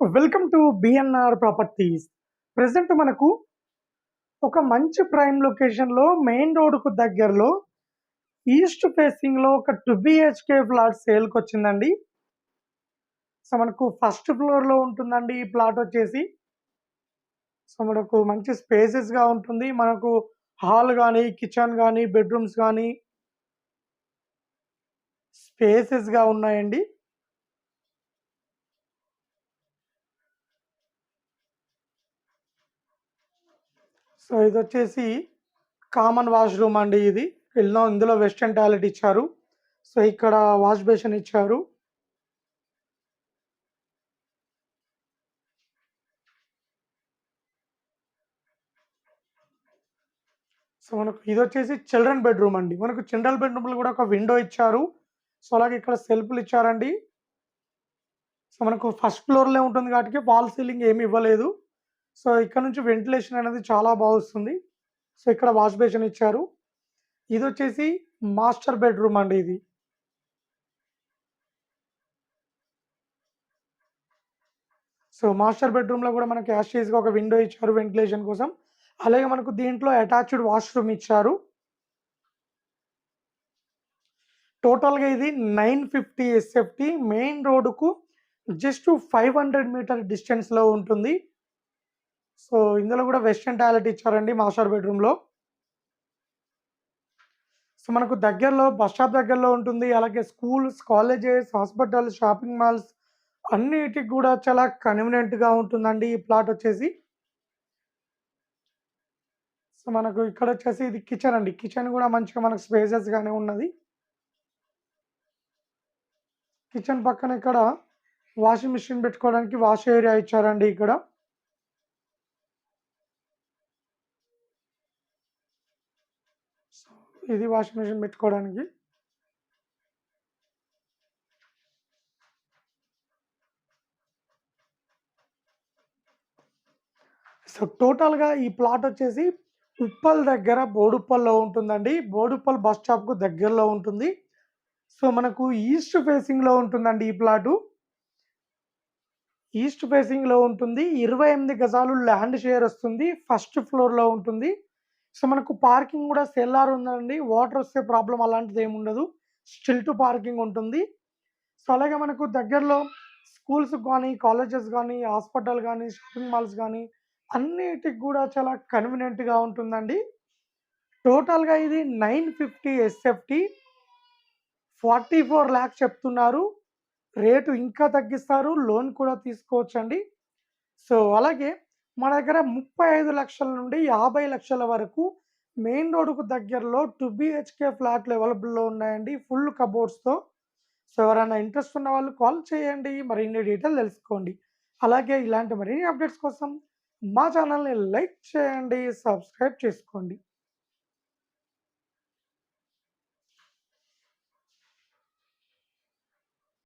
Welcome to BNR properties. Present మనకు ఒక మంచి ప్రైమ్ లొకేషన్లో మెయిన్ రోడ్కు దగ్గరలో ఈస్ట్ ఫేసింగ్లో ఒక టూ బిహెచ్కే ప్లాట్ సేల్కి వచ్చిందండి. సో మనకు ఫస్ట్ ఫ్లోర్లో ఉంటుందండి ఈ ప్లాట్ వచ్చేసి. సో మనకు మంచి స్పేసెస్గా ఉంటుంది. మనకు హాల్ కానీ కిచెన్ కానీ బెడ్రూమ్స్ కానీ స్పేసెస్గా ఉన్నాయండి. సో ఇది వచ్చేసి కామన్ వాష్రూమ్ అండి ఇది. ఎన్నో ఇందులో వెస్టర్న్ టాయిలెట్ ఇచ్చారు. సో ఇక్కడ వాష్ బేసిన్ ఇచ్చారు. సో మనకు ఇది వచ్చేసి చిల్డ్రన్ బెడ్రూమ్ అండి. మనకు చిల్డ్రన్ బెడ్రూమ్లో కూడా ఒక విండో ఇచ్చారు. సో అలాగే ఇక్కడ సెల్ఫ్లు ఇచ్చారండి. సో మనకు ఫస్ట్ ఫ్లోర్లో ఉంటుంది కాబట్టి వాల్ సీలింగ్ ఏమి ఇవ్వలేదు. సో ఇక్కడ నుంచి వెంటిలేషన్ అనేది చాలా బాగా వస్తుంది. సో ఇక్కడ వాష్ బేసిన్ ఇచ్చారు. ఇది వచ్చేసి మాస్టర్ బెడ్రూమ్ అండి ఇది. సో మాస్టర్ బెడ్రూమ్లో కూడా మనకి యాషీస్గా ఒక విండో ఇచ్చారు వెంటిలేషన్ కోసం. అలాగే మనకు దీంట్లో అటాచ్డ్ వాష్రూమ్ ఇచ్చారు. టోటల్గా ఇది నైన్ ఫిఫ్టీ ఎస్ఎఫ్టీ మెయిన్ రోడ్డుకు జస్ట్ ఫైవ్ హండ్రెడ్ మీటర్ డిస్టెన్స్లో ఉంటుంది. సో ఇందులో కూడా వెస్ట్రన్ టాయిలెట్ ఇచ్చారండి మాస్టర్ బెడ్రూమ్లో. సో మనకు దగ్గరలో బస్ స్టాప్ దగ్గరలో ఉంటుంది. అలాగే schools colleges hospitals shopping malls అన్నిటికి కూడా చాలా కన్వీనియంట్గా ఉంటుందండి ఈ ప్లాట్ వచ్చేసి. సో మనకు ఇక్కడ వచ్చేసి ఇది కిచెన్ అండి. కిచెన్ కూడా మంచిగా మనకు స్పేసెస్గానే ఉన్నది. కిచెన్ పక్కన ఇక్కడ వాషింగ్ మిషన్ పెట్టుకోవడానికి వాష్ ఏరియా ఇచ్చారండి ఇక్కడ. ఇది వాషింగ్ మిషన్ పెట్టుకోవడానికి. సో టోటల్గా ఈ ప్లాట్ వచ్చేసి ఉప్పల్ దగ్గర బోడుప్పల్లో ఉంటుందండి. బోడుప్పల్ బస్ స్టాప్కు దగ్గరలో ఉంటుంది. సో మనకు ఈస్ట్ ఫేసింగ్లో ఉంటుందండి ఈ ప్లాటు. ఈస్ట్ ఫేసింగ్లో ఉంటుంది. ఇరవై ఎనిమిది గజాలు ల్యాండ్ షేర్ వస్తుంది. ఫస్ట్ ఫ్లోర్లో ఉంటుంది. సో మనకు పార్కింగ్ కూడా సెల్లార్ ఉందండి. వాటర్ వస్తే ప్రాబ్లం అలాంటిది ఏమి ఉండదు. స్టిల్ టు పార్కింగ్ ఉంటుంది. సో అలాగే మనకు దగ్గరలో స్కూల్స్ కానీ కాలేజెస్ కానీ హాస్పిటల్ కానీ షాపింగ్ మాల్స్ కానీ అన్నిటికి కూడా చాలా కన్వీనియంట్గా ఉంటుందండి. టోటల్గా ఇది nine fifty SFT forty four lakhs చెప్తున్నారు. రేటు ఇంకా తగ్గిస్తారు. లోన్ కూడా తీసుకోవచ్చండి. సో అలాగే మన దగ్గర ముప్పై ఐదు లక్షల నుండి యాభై లక్షల వరకు మెయిన్ రోడ్కు దగ్గరలో టూ బిహెచ్కే ఫ్లాట్లు అవైలబుల్లో ఉన్నాయండి ఫుల్ కబోర్డ్స్తో సో ఎవరైనా ఇంట్రెస్ట్ ఉన్న వాళ్ళు కాల్ చేయండి మరిన్ని డీటెయిల్ తెలుసుకోండి. అలాగే ఇలాంటి మరిన్ని అప్డేట్స్ కోసం మా ఛానల్ని లైక్ చేయండి సబ్స్క్రైబ్ చేసుకోండి.